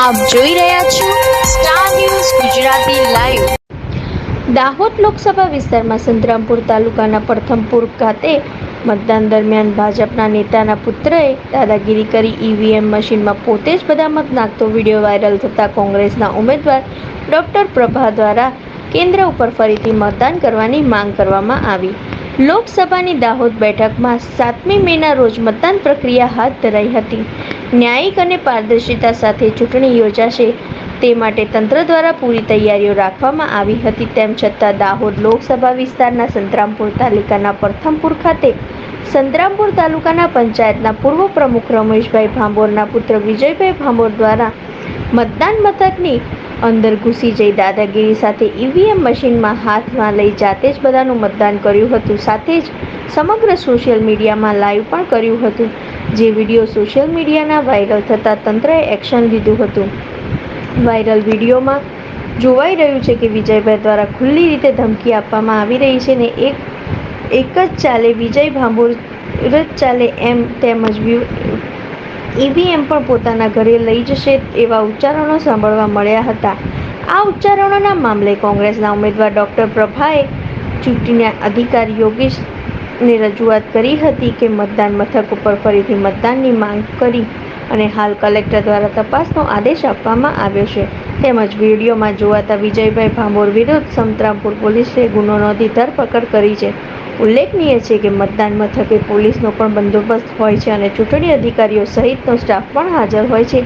આપ જોઈ રહ્યા છો Star News Gujarati live Dahod Lok Sabha વિસ્તારમાં સંતરામપુર તાલુકાના પ્રથમપુર ખાતે મતદાન દરમિયાન ભાજપના નેતાના પુત્રએ દાદાગીરી કરી ઈવીએમ મશીનમાં પોતે જ બધા મત નાખતો વીડિયો વાયરલ થતાં કોંગ્રેસના ઉમેદવાર ડોક્ટર પ્રભા દ્વારા કેન્દ્ર ઉપર ફરીથી મતદાન કરવાની માંગ કરવામાં આવી. લોકસભાની દાહોદ બેઠકમાં સાતમી મેના રોજ મતદાન પ્રક્રિયા હાથ ધરાઈ હતી. ન્યાયિક અને પારદર્શિતા સાથે ચૂંટણી યોજાશે તે માટે તંત્ર દ્વારા પૂરી તૈયારીઓ રાખવામાં આવી હતી. તેમ છતાં દાહોદ લોકસભા વિસ્તારના સંતરામપુર તાલુકાના પ્રથમપુર ખાતે સંતરામપુર તાલુકાના પંચાયતના પૂર્વ પ્રમુખ રમેશભાઈ ભાંભોરના પુત્ર વિજયભાઈ ભાંભોર દ્વારા મતદાન મથકની અંદર ઘૂસી જઈ દાદાગીરી સાથે ઈવીએમ મશીનમાં હાથમાં લઈ જાતે જ બધાનું મતદાન કર્યું હતું. સાથે જ સમગ્ર સોશિયલ મીડિયામાં લાઈવ પણ કર્યું હતું. જે વીડિયો સોશિયલ મીડિયાના વાયરલ થતાં તંત્રએ એક્શન લીધું હતું. વાયરલ વિડીયોમાં જોવાઈ રહ્યું છે કે વિજયભાઈ દ્વારા ખુલ્લી રીતે ધમકી આપવામાં આવી રહી છે ને એક એક જ ચાલે વિજય ભાંભોર જ ચાલે એમ તેમજ ઈવીએમ પણ પોતાના ઘરે લઈ જશે એવા ઉચ્ચારણો સાંભળવા મળ્યા હતા. આ ઉચ્ચારણોના મામલે કોંગ્રેસના ઉમેદવાર ડૉક્ટર પ્રભાએ ચૂંટણીના અધિકારી યોગેશને રજૂઆત કરી હતી કે મતદાન મથક ઉપર ફરીથી મતદાનની માંગ કરી અને હાલ કલેક્ટર દ્વારા તપાસનો આદેશ આપવામાં આવ્યો છે. તેમજ વિડીયોમાં જોવાતા વિજયભાઈ ભાંભોર વિરુદ્ધ સંતરામપુર પોલીસે ગુનો નોંધી ધરપકડ કરી છે. ઉલ્લેખનીય છે કે મતદાન મથકે પોલીસનો પણ બંદોબસ્ત હોય છે અને ચૂંટણી અધિકારીઓ સહિતનો સ્ટાફ પણ હાજર હોય છે.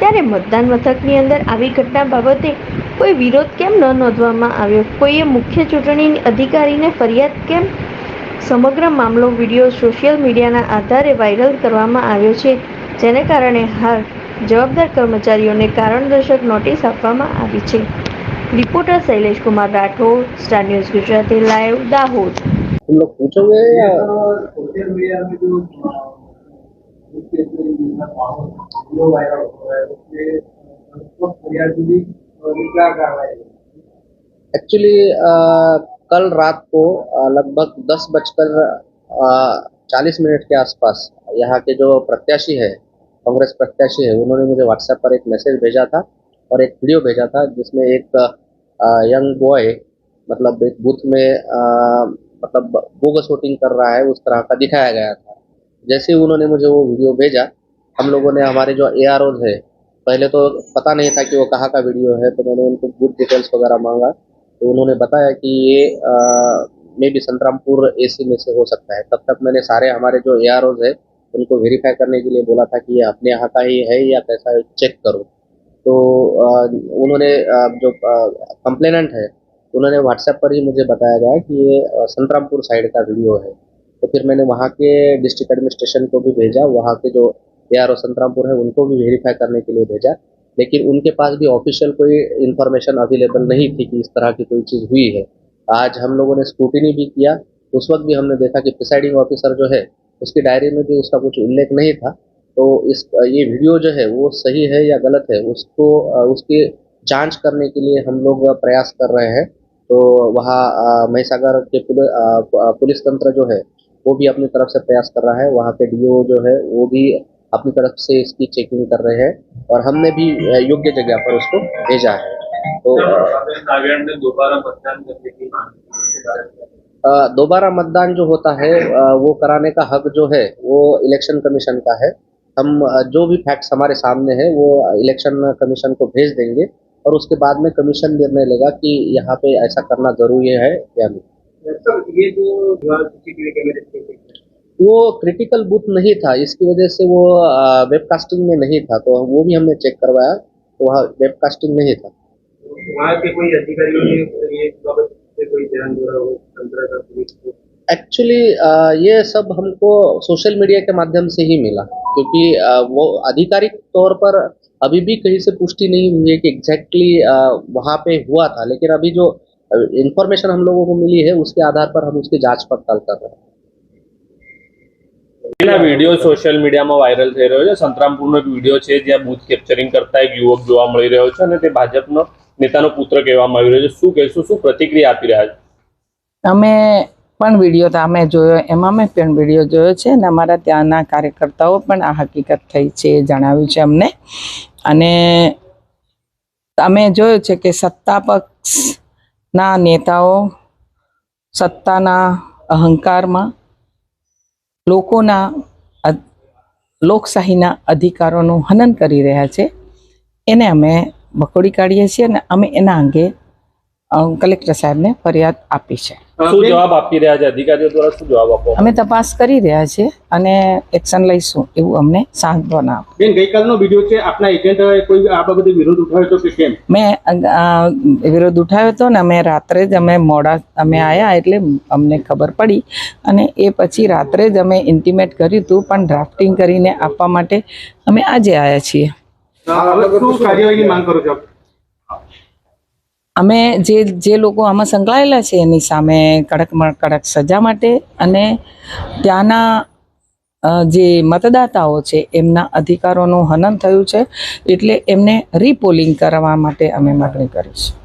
ત્યારે મતદાન મથકની અંદર આવી ઘટના બાબતે કોઈ વિરોધ કેમ ન નોંધવામાં આવ્યો? કોઈએ મુખ્ય ચૂંટણી અધિકારીને ફરિયાદ કેમ? સમગ્ર મામલો વીડિયો સોશિયલ મીડિયાના આધારે વાયરલ કરવામાં આવ્યો છે, જેને કારણે હાલ જવાબદાર કર્મચારીઓને કારણદર્શક નોટિસ આપવામાં આવી છે. Reporter Shailesh Kumar Rathod Star News Gujarati live Dahod. तुम लोग पूछोगे या? सोशल मीडिया में जो जो वायरल हो रहा है उसके उसको फरियाद मिली और ये क्या कार्रवाई एक्चुअली कल रात को लगभग दस बजकर चालीस मिनट के आसपास यहाँ के जो प्रत्याशी है कांग्रेस प्रत्याशी है उन्होंने मुझे व्हाट्सएप पर एक मैसेज भेजा था और एक वीडियो भेजा था जिसमें एक यंग बॉय मतलब एक बूथ में मतलब बोगस वोटिंग कर रहा है उस तरह का दिखाया गया था। जैसे ही उन्होंने मुझे वो वीडियो भेजा हम लोगों ने हमारे जो ए आर है पहले तो पता नहीं था कि वो कहाँ का वीडियो है तो मैंने उनको बूथ डिटेल्स वगैरह मांगा तो उन्होंने बताया कि ये मे बी संतरामपुर एसी में से हो सकता है। तब तक मैंने सारे हमारे जो ए आर है उनको वेरीफाई करने के लिए बोला था कि ये अपने यहाँ का ही है या कैसा है चेक करो। तो अ, उन्होंने अ, जो कंप्लेनेंट है उन्होंने व्हाट्सएप पर ही मुझे बताया गया कि ये संतरामपुर साइड का वीडियो है। तो फिर मैंने वहाँ के डिस्ट्रिक्ट एडमिनिस्ट्रेशन को भी भेजा, वहाँ के जो ए आर ओ संतरामपुर है, उनको भी वेरीफाई करने के लिए भेजा। लेकिन उनके पास भी ऑफिशियल कोई इन्फॉर्मेशन अवेलेबल नहीं थी कि इस तरह की कोई चीज़ हुई है। आज हम लोगों ने स्क्रूटिनी भी किया, उस वक्त भी हमने देखा कि प्रिसाइडिंग ऑफिसर जो है, उसकी डायरी में भी उसका कुछ उल्लेख नहीं था। तो इस ये वीडियो जो है, वो सही है या गलत है, उसको उसकी जाँच करने के लिए हम लोग प्रयास कर रहे हैं। तो वहाँ महिसागर के पुल- पुलिस तंत्र जो है वो भी अपनी तरफ़ से प्रयास कर रहा है। वहाँ के डीओ जो है वो भी अपनी तरफ़ से इसकी चेकिंग कर रहे हैं और हमने भी योग्य जगह पर उसको भेजा है। तो दोबारा मतदान करने की दोबारा मतदान जो होता है वो कराने का हक जो है वो इलेक्शन कमीशन का है। हम जो भी फैक्ट्स हमारे सामने है वो इलेक्शन कमीशन को भेज देंगे। और उसके बाद में कमीशन निर्णय लेगा कि यहाँ पे ऐसा करना ज़रूरी है या नहीं। ये जो थे, वो क्रिटिकल बूथ नहीं था इसकी वजह से वो वेबकास्टिंग में नहीं था तो वो भी हमने चेक करवाया तो वहाँ वेबकास्टिंग नहीं था। वहाँ के कोई रहा हो को एक्चुअली ये सब हमको सोशल मीडिया के माध्यम से ही मिला क्योंकि वो आधिकारिक तौर पर अभी भी कहीं से पुष्टि नहीं हुई है कि एग्जैक्टली वहाँ पे हुआ था लेकिन अभी जो इंफॉर्मेशन हम लोगों को मिली है उसके आधार पर हम उसकी जांच पड़ताल कर रहे हैं એના વિડીયો સોશિયલ મીડિયામાં વાયરલ થઈ રહ્યો છે સંતરામપુરનો એક વિડીયો છે જ્યાં બૂથ કેપ્ચરિંગ કરતા એક યુવક જોવા મળી રહ્યો છે અને તે ભાજપનો નેતાનો પુત્ર કહેવામાં આવી રહ્યો છે શું કહેશું શું પ્રતિક્રિયા આપી રહ્યા છે અમે પણ વીડિયો તો અમે જોયો, એમાં મેં પણ વીડિયો જોયો છે અને અમારા ત્યાંના કાર્યકર્તાઓ પણ આ હકીકત થઈ છે એ જણાવ્યું છે અમને. અને અમે જોયું છે કે સત્તા પક્ષના નેતાઓ સત્તાના અહંકારમાં લોકોના લોકશાહીના અધિકારોનું હનન કરી રહ્યા છે. એને અમે બકોડી કાઢીએ છીએ અને અમે એના અંગે કલેક્ટર સાહેબને ફરિયાદ આપી છે. શું જવાબ આપી રહ્યા છે? અધિકારીઓ દ્વારા શું જવાબ આપવામાં અમે તપાસ કરી રહ્યા છીએ અને એક્શન લઈશું એવું અમને સાંત્વના બેન ગઈકાલનો વીડિયો છે આપના એજન્ટ કોઈ આ બાબતે વિરોધ ઉઠાવ્યો હતો કે કેમ? મેં વિરોધ ઉઠાવ્યો હતો ને અમે રાત્રે જ અમે મોડા અમે આવ્યા એટલે અમને ખબર પડી અને એ પછી રાત્રે જ અમે ઇન્ટિમેટ કર્યું હતું પણ ડ્રાફ્ટિંગ કરીને આપવા માટે અમે આજે આવ્યા છીએ. કાર્યવાહીની માંગ કરો છો? અમે જે જે લોકો આમાં સંકળાયેલા છે એની સામે કડકમાં કડક સજા માટે અને ત્યાંના જે મતદાતાઓ છે એમના અધિકારોનું હનન થયું છે, એટલે એમને રીપોલિંગ કરવા માટે અમે માગણી કરીશું